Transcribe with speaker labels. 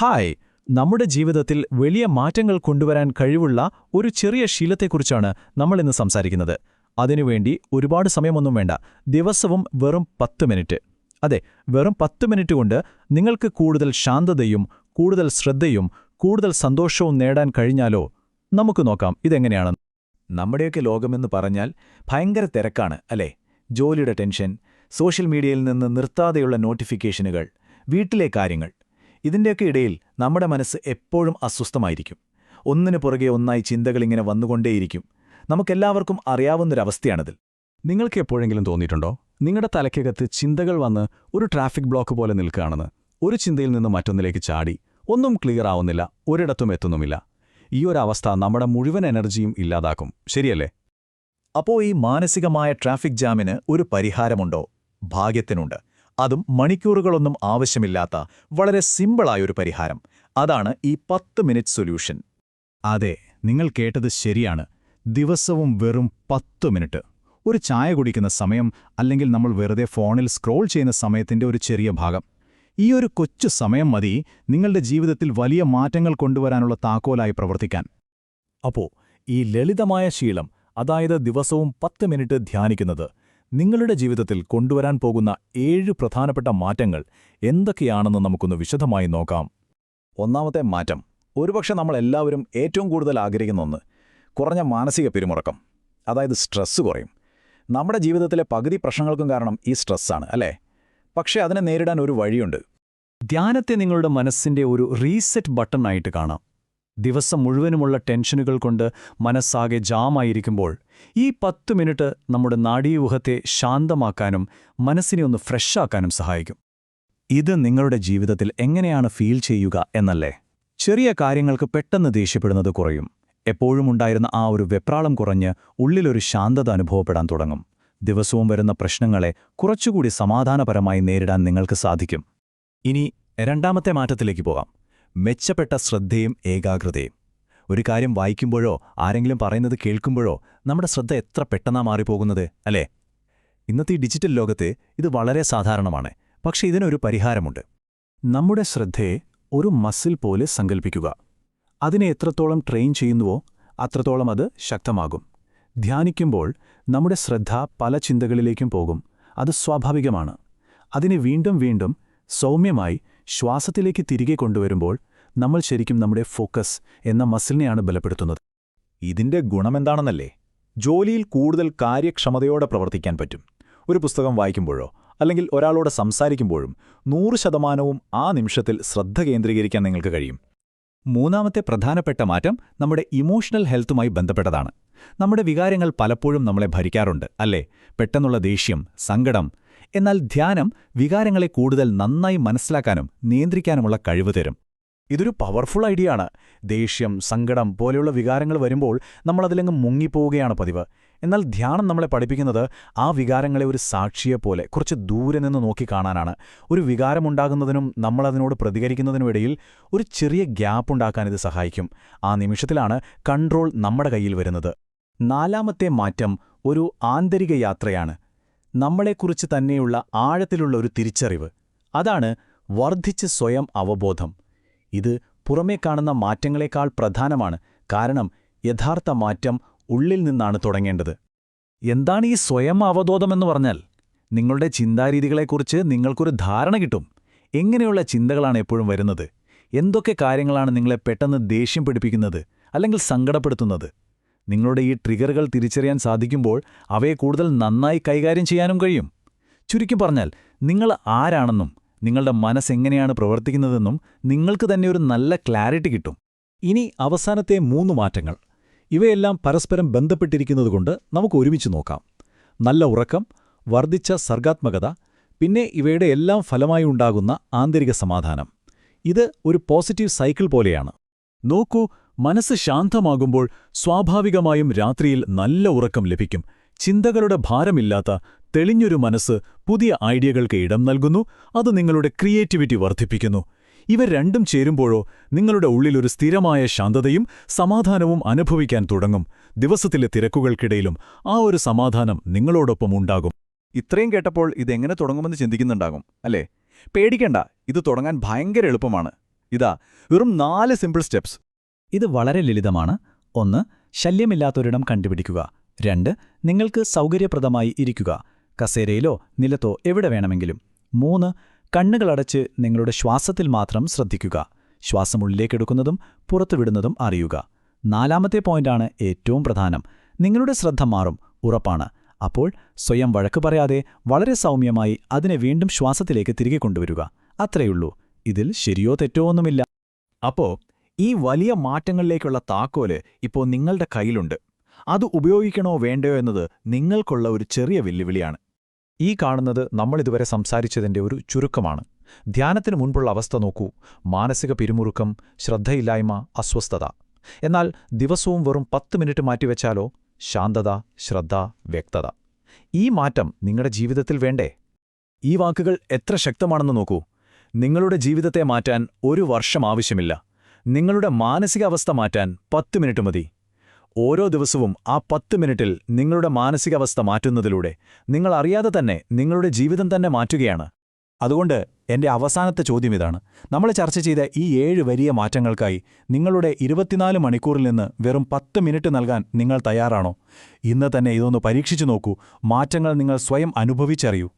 Speaker 1: Hi നമ്മുടെ ജീവിതത്തിൽ വലിയ മാറ്റങ്ങൾ കൊണ്ടുവരാൻ കഴിവുള്ള ഒരു ചെറിയ ശീലത്തെക്കുറിച്ചാണ് നമ്മൾ ഇന്ന് സംസാരിക്കുന്നത്. അതിനുവേണ്ടി ഒരുപാട് സമയമൊന്നും വേണ്ട. ദിവസവും വെറും പത്ത് മിനിറ്റ്. അതെ വെറും പത്ത് മിനിറ്റ് കൊണ്ട് നിങ്ങൾക്ക് കൂടുതൽ ശാന്തതയും കൂടുതൽ ശ്രദ്ധയും കൂടുതൽ സന്തോഷവും നേടാൻ കഴിഞ്ഞാലോ? നമുക്ക് നോക്കാം ഇതെങ്ങനെയാണ്?
Speaker 2: നമ്മുടെയൊക്കെ ലോകമെന്ന് പറഞ്ഞാൽ ഭയങ്കര തിരക്കാണ് അല്ലേ? ജോലിയുടെ ടെൻഷൻ സോഷ്യൽ മീഡിയയിൽ നിന്ന് നിർത്താതെയുള്ള നോട്ടിഫിക്കേഷനുകൾ വീട്ടിലെ കാര്യങ്ങൾ ഇതിന്റെയൊക്കെ ഇടയിൽ നമ്മുടെ മനസ്സ് എപ്പോഴും അസ്വസ്ഥമായിരിക്കും. ഒന്നിനു പുറകെ ഒന്നായി ചിന്തകളിങ്ങനെ വന്നുകൊണ്ടേയിരിക്കും. നമുക്കെല്ലാവർക്കും അറിയാവുന്നൊരവസ്ഥയാണിതിൽ.
Speaker 1: നിങ്ങൾക്ക് എപ്പോഴെങ്കിലും തോന്നിയിട്ടുണ്ടോ? നിങ്ങളുടെ തലയ്ക്കകത്ത് ചിന്തകൾ വന്ന് ഒരു ട്രാഫിക് ബ്ലോക്ക് പോലെ നിൽക്കുകയാണെന്ന്. ഒരു ചിന്തയിൽ നിന്ന് മറ്റൊന്നിലേക്ക് ചാടി. ഒന്നും ക്ലിയർ ആവുന്നില്ല. ഒരിടത്തും എത്തുന്നുമില്ല. ഈ ഒരു അവസ്ഥ നമ്മുടെ മുഴുവൻ എനർജിയും ഇല്ലാതാക്കും. ശരിയല്ലേ?
Speaker 2: അപ്പോൾ ഈ മാനസികമായ ട്രാഫിക് ജാമിന് ഒരു പരിഹാരമുണ്ടോ? ഭാഗ്യത്തിനുണ്ട്. അതും മണിക്കൂറുകളൊന്നും ആവശ്യമില്ലാത്ത വളരെ സിമ്പിളായൊരു പരിഹാരം. അതാണ് ഈ പത്ത് മിനിറ്റ് സൊല്യൂഷൻ.
Speaker 1: അതെ നിങ്ങൾ കേട്ടത് ശരിയാണ്. ദിവസവും വെറും പത്ത് മിനിറ്റ്. ഒരു ചായ കുടിക്കുന്ന സമയം അല്ലെങ്കിൽ നമ്മൾ വെറുതെ ഫോണിൽ സ്ക്രോൾ ചെയ്യുന്ന സമയത്തിന്റെ ഒരു ചെറിയ ഭാഗം. ഈ ഒരു കൊച്ചു സമയം മതി നിങ്ങളുടെ ജീവിതത്തിൽ വലിയ മാറ്റങ്ങൾ കൊണ്ടുവരാനുള്ള താക്കോലായി പ്രവർത്തിക്കാൻ.
Speaker 2: അപ്പോൾ ഈ ലളിതമായ ശീലം അതായത് ദിവസവും പത്ത് മിനിറ്റ് ധ്യാനിക്കുന്നത് നിങ്ങളുടെ ജീവിതത്തിൽ കൊണ്ടുവരാൻ പോകുന്ന ഏഴ് പ്രധാനപ്പെട്ട മാറ്റങ്ങൾ എന്തൊക്കെയാണെന്ന് നമുക്കൊന്ന് വിശദമായി നോക്കാം. ഒന്നാമത്തെ മാറ്റം ഒരുപക്ഷെ നമ്മളെല്ലാവരും ഏറ്റവും കൂടുതൽ ആഗ്രഹിക്കുന്ന ഒന്ന് കുറഞ്ഞ മാനസിക പിരിമുറക്കം അതായത് സ്ട്രെസ്സ് കുറയും. നമ്മുടെ ജീവിതത്തിലെ പകുതി പ്രശ്നങ്ങൾക്കും കാരണം ഈ സ്ട്രെസ്സാണ് അല്ലേ? പക്ഷേ അതിനെ നേരിടാൻ ഒരു വഴിയുണ്ട്.
Speaker 1: ധ്യാനത്തെ നിങ്ങളുടെ മനസ്സിന്റെ ഒരു റീസെറ്റ് ബട്ടൺ ആയിട്ട് കാണാം. ദിവസം മുഴുവനുമുള്ള ടെൻഷനുകൾ കൊണ്ട് മനസ്സാകെ ജാമായിരിക്കുമ്പോൾ ഈ പത്തു മിനിറ്റ് നമ്മുടെ നാഡീവ്യൂഹത്തെ ശാന്തമാക്കാനും മനസ്സിനെ ഒന്ന് ഫ്രഷാക്കാനും സഹായിക്കും.
Speaker 2: ഇത് നിങ്ങളുടെ ജീവിതത്തിൽ എങ്ങനെയാണ് ഫീൽ ചെയ്യുക എന്നല്ലേ? ചെറിയ കാര്യങ്ങൾക്ക് പെട്ടെന്ന് ദേഷ്യപ്പെടുന്നത് കുറയും. എപ്പോഴും ഉണ്ടായിരുന്ന ആ ഒരു വെപ്രാളം കുറഞ്ഞ് ഉള്ളിലൊരു ശാന്തത അനുഭവപ്പെടാൻ തുടങ്ങും. ദിവസവും വരുന്ന പ്രശ്നങ്ങളെ കുറച്ചുകൂടി സമാധാനപരമായി നേരിടാൻ നിങ്ങൾക്ക് സാധിക്കും. ഇനി രണ്ടാമത്തെ മാറ്റത്തിലേക്ക് പോകാം. മെച്ചപ്പെട്ട ശ്രദ്ധയും ഏകാഗ്രതയും. ഒരു കാര്യം വായിക്കുമ്പോഴോ ആരെങ്കിലും പറയുന്നത് കേൾക്കുമ്പോഴോ നമ്മുടെ ശ്രദ്ധ എത്ര പെട്ടെന്നാ മാറിപ്പോകുന്നത് അല്ലേ? ഇന്നത്തെ ഈ ഡിജിറ്റൽ ലോകത്ത് ഇത് വളരെ സാധാരണമാണ്. പക്ഷെ ഇതിനൊരു പരിഹാരമുണ്ട്. നമ്മുടെ ശ്രദ്ധയെ ഒരു മസിൽ പോലെ സങ്കൽപ്പിക്കുക. അതിനെ എത്രത്തോളം ട്രെയിൻ ചെയ്യുന്നുവോ അത്രത്തോളം അത് ശക്തമാകും. ധ്യാനിക്കുമ്പോൾ നമ്മുടെ ശ്രദ്ധ പല ചിന്തകളിലേക്കും പോകും. അത് സ്വാഭാവികമാണ്. അതിനെ വീണ്ടും വീണ്ടും സൗമ്യമായി ശ്വാസത്തിലേക്ക് തിരികെ കൊണ്ടുവരുമ്പോൾ നമ്മൾ ശരിക്കും നമ്മുടെ ഫോക്കസ് എന്ന മസിലിനെയാണ് ബലപ്പെടുത്തുന്നത്. ഇതിന്റെ ഗുണമെന്താണെന്നല്ലേ? ജോലിയിൽ കൂടുതൽ കാര്യക്ഷമതയോടെ പ്രവർത്തിക്കാൻ പറ്റും. ഒരു പുസ്തകം വായിക്കുമ്പോഴോ അല്ലെങ്കിൽ ഒരാളോട് സംസാരിക്കുമ്പോഴും നൂറ് ശതമാനവും ആ നിമിഷത്തിൽ ശ്രദ്ധ കേന്ദ്രീകരിക്കാൻ നിങ്ങൾക്ക് കഴിയും. മൂന്നാമത്തെ പ്രധാനപ്പെട്ട മാറ്റം നമ്മുടെ ഇമോഷണൽ ഹെൽത്തുമായി ബന്ധപ്പെട്ടതാണ്. നമ്മുടെ വികാരങ്ങൾ പലപ്പോഴും നമ്മളെ ഭരിക്കാറുണ്ട് അല്ലേ? പെട്ടെന്നുള്ള ദേഷ്യം സങ്കടം എന്നാൽ ധ്യാനം വികാരങ്ങളെ കൂടുതൽ നന്നായി മനസ്സിലാക്കാനും നിയന്ത്രിക്കാനുമുള്ള കഴിവ് തരും. ഇതൊരു പവർഫുൾ ഐഡിയ ആണ്. ദേഷ്യം സങ്കടം പോലെയുള്ള വികാരങ്ങൾ വരുമ്പോൾ നമ്മളതിലങ്ങ് മുങ്ങിപ്പോവുകയാണ് പതിവ്. എന്നാൽ ധ്യാനം നമ്മളെ പഠിപ്പിക്കുന്നത് ആ വികാരങ്ങളെ ഒരു സാക്ഷിയെപ്പോലെ കുറച്ച് ദൂരെ നിന്ന് നോക്കിക്കാണാനാണ് ഒരു വികാരമുണ്ടാകുന്നതിനും നമ്മളതിനോട് പ്രതികരിക്കുന്നതിനുമിടയിൽ ഒരു ചെറിയ ഗ്യാപ്പ് ഉണ്ടാക്കാൻ ഇത് സഹായിക്കും. ആ നിമിഷത്തിലാണ് കൺട്രോൾ നമ്മുടെ കയ്യിൽ വരുന്നത്. നാലാമത്തെ മാറ്റം ഒരു ആന്തരിക യാത്രയാണ്. നമ്മളെക്കുറിച്ച് തന്നെയുള്ള ആഴത്തിലുള്ള ഒരു തിരിച്ചറിവ്. അതാണ് വർദ്ധിച്ച് സ്വയം അവബോധം. ഇത് പുറമേ കാണുന്ന മാറ്റങ്ങളെക്കാൾ പ്രധാനമാണ്. കാരണം യഥാർത്ഥ മാറ്റം ഉള്ളിൽ നിന്നാണ് തുടങ്ങേണ്ടത്. എന്താണ് ഈ സ്വയം അവബോധമെന്ന് പറഞ്ഞാൽ? നിങ്ങളുടെ ചിന്താരീതികളെക്കുറിച്ച് നിങ്ങൾക്കൊരു ധാരണ കിട്ടും. എങ്ങനെയുള്ള ചിന്തകളാണ് എപ്പോഴും വരുന്നത്? എന്തൊക്കെ കാര്യങ്ങളാണ് നിങ്ങളെ പെട്ടെന്ന് ദേഷ്യം പിടിപ്പിക്കുന്നത്? അല്ലെങ്കിൽ സങ്കടപ്പെടുത്തുന്നത്? നിങ്ങളുടെ ഈ ട്രിഗറുകൾ തിരിച്ചറിയാൻ സാധിക്കുമ്പോൾ അവയെ കൂടുതൽ നന്നായി കൈകാര്യം ചെയ്യാനും കഴിയും. ചുരുക്കി പറഞ്ഞാൽ നിങ്ങൾ ആരാണെന്നും നിങ്ങളുടെ മനസ്സെങ്ങനെയാണ് പ്രവർത്തിക്കുന്നതെന്നും നിങ്ങൾക്ക് തന്നെ ഒരു നല്ല ക്ലാരിറ്റി കിട്ടും. ഇനി അവസാനത്തെ മൂന്ന് മാറ്റങ്ങൾ. ഇവയെല്ലാം പരസ്പരം ബന്ധപ്പെട്ടിരിക്കുന്നതുകൊണ്ട് നമുക്ക് ഒരുമിച്ച് നോക്കാം. നല്ല ഉറക്കം വർദ്ധിച്ച സർഗാത്മകത പിന്നെ ഇവയുടെ എല്ലാം ഫലമായി ഉണ്ടാകുന്ന ആന്തരിക സമാധാനം. ഇത് ഒരു പോസിറ്റീവ് സൈക്കിൾ പോലെയാണ്. നോക്കൂ മനസ്സ് ശാന്തമാകുമ്പോൾ സ്വാഭാവികമായും രാത്രിയിൽ നല്ല ഉറക്കം ലഭിക്കും. ചിന്തകളുടെ ഭാരമില്ലാത്ത തെളിഞ്ഞൊരു മനസ്സ് പുതിയ ഐഡിയകൾക്ക് ഇടം നൽകുന്നു അത് നിങ്ങളുടെ ക്രിയേറ്റിവിറ്റി വർദ്ധിപ്പിക്കുന്നു. ഇവ രണ്ടും ചേരുമ്പോഴോ നിങ്ങളുടെ ഉള്ളിലൊരു സ്ഥിരമായ ശാന്തതയും സമാധാനവും അനുഭവിക്കാൻ തുടങ്ങും. ദിവസത്തിലെ തിരക്കുകൾക്കിടയിലും ആ ഒരു സമാധാനം നിങ്ങളോടൊപ്പം ഉണ്ടാകും. ഇത്രയും കേട്ടപ്പോൾ ഇതെങ്ങനെ തുടങ്ങുമെന്ന് ചിന്തിക്കുന്നുണ്ടാകും അല്ലേ? പേടിക്കണ്ട ഇത് തുടങ്ങാൻ ഭയങ്കര എളുപ്പമാണ്. ഇതാ വെറും നാല് സിമ്പിൾ സ്റ്റെപ്സ്
Speaker 1: ഇത് വളരെ ലളിതമാണ്. ഒന്ന് ശല്യമില്ലാത്തൊരിടം കണ്ടുപിടിക്കുക. രണ്ട് നിങ്ങൾക്ക് സൗകര്യപ്രദമായി ഇരിക്കുക. കസേരയിലോ നിലത്തോ എവിടെ വേണമെങ്കിലും. മൂന്ന് കണ്ണുകളടച്ച് നിങ്ങളുടെ ശ്വാസത്തിൽ മാത്രം ശ്രദ്ധിക്കുക. ശ്വാസം ഉള്ളിലേക്കെടുക്കുന്നതും പുറത്തുവിടുന്നതും അറിയുക. നാലാമത്തെ പോയിന്റാണ് ഏറ്റവും പ്രധാനം. നിങ്ങളുടെ ശ്രദ്ധ മാറും. ഉറപ്പാണ്. അപ്പോൾ സ്വയം വഴക്ക് പറയാതെ വളരെ സൗമ്യമായി അതിനെ വീണ്ടും ശ്വാസത്തിലേക്ക് തിരികെ കൊണ്ടുവരിക. അത്രയുള്ളൂ. ഇതിൽ ശരിയോ തെറ്റോ ഒന്നുമില്ല.
Speaker 2: അപ്പോ ഈ വലിയ മാറ്റങ്ങളിലേക്കുള്ള താക്കോൽ ഇപ്പോൾ നിങ്ങളുടെ കയ്യിലുണ്ട്. അത് ഉപയോഗിക്കണോ വേണ്ടയോ എന്നത് നിങ്ങൾക്കുള്ള ഒരു ചെറിയ വെല്ലുവിളിയാണ്.
Speaker 1: ഈ കാണുന്നത് നമ്മളിതുവരെ സംസാരിച്ചതിന്റെ ഒരു ചുരുക്കമാണ്. ധ്യാനത്തിന് മുൻപുള്ള അവസ്ഥ നോക്കൂ. മാനസിക പിരിമുറുക്കം ശ്രദ്ധയില്ലായ്മ അസ്വസ്ഥത. എന്നാൽ ദിവസവും വെറും പത്ത് മിനിറ്റ് മാറ്റിവെച്ചാലോ ശാന്തത ശ്രദ്ധ വ്യക്തത. ഈ മാറ്റം നിങ്ങളുടെ ജീവിതത്തിൽ വേണ്ടേ?
Speaker 2: ഈ വാക്കുകൾ എത്ര ശക്തമാണെന്ന് നോക്കൂ. നിങ്ങളുടെ ജീവിതത്തെ മാറ്റാൻ ഒരു വർഷം ആവശ്യമില്ല. നിങ്ങളുടെ മാനസികാവസ്ഥ മാറ്റാൻ പത്ത് മിനിറ്റ് മതി. ഓരോ ദിവസവും ആ പത്ത് മിനിറ്റിൽ നിങ്ങളുടെ മാനസികാവസ്ഥ മാറ്റുന്നതിലൂടെ നിങ്ങൾ അറിയാതെ തന്നെ നിങ്ങളുടെ ജീവിതം തന്നെ മാറ്റുകയാണ്. അതുകൊണ്ട് എന്റെ അവസാനത്തെ ചോദ്യം ഇതാണ്. നമ്മൾ ചർച്ച ചെയ്ത ഈ ഏഴ് വലിയ മാറ്റങ്ങൾക്കായി നിങ്ങളുടെ ഇരുപത്തിനാല് മണിക്കൂറിൽ നിന്ന് വെറും പത്ത് മിനിറ്റ് നൽകാൻ നിങ്ങൾ തയ്യാറാണോ? ഇന്ന് തന്നെ ഇതൊന്ന് പരീക്ഷിച്ചു നോക്കൂ. മാറ്റങ്ങൾ നിങ്ങൾ സ്വയം അനുഭവിച്ചറിയൂ.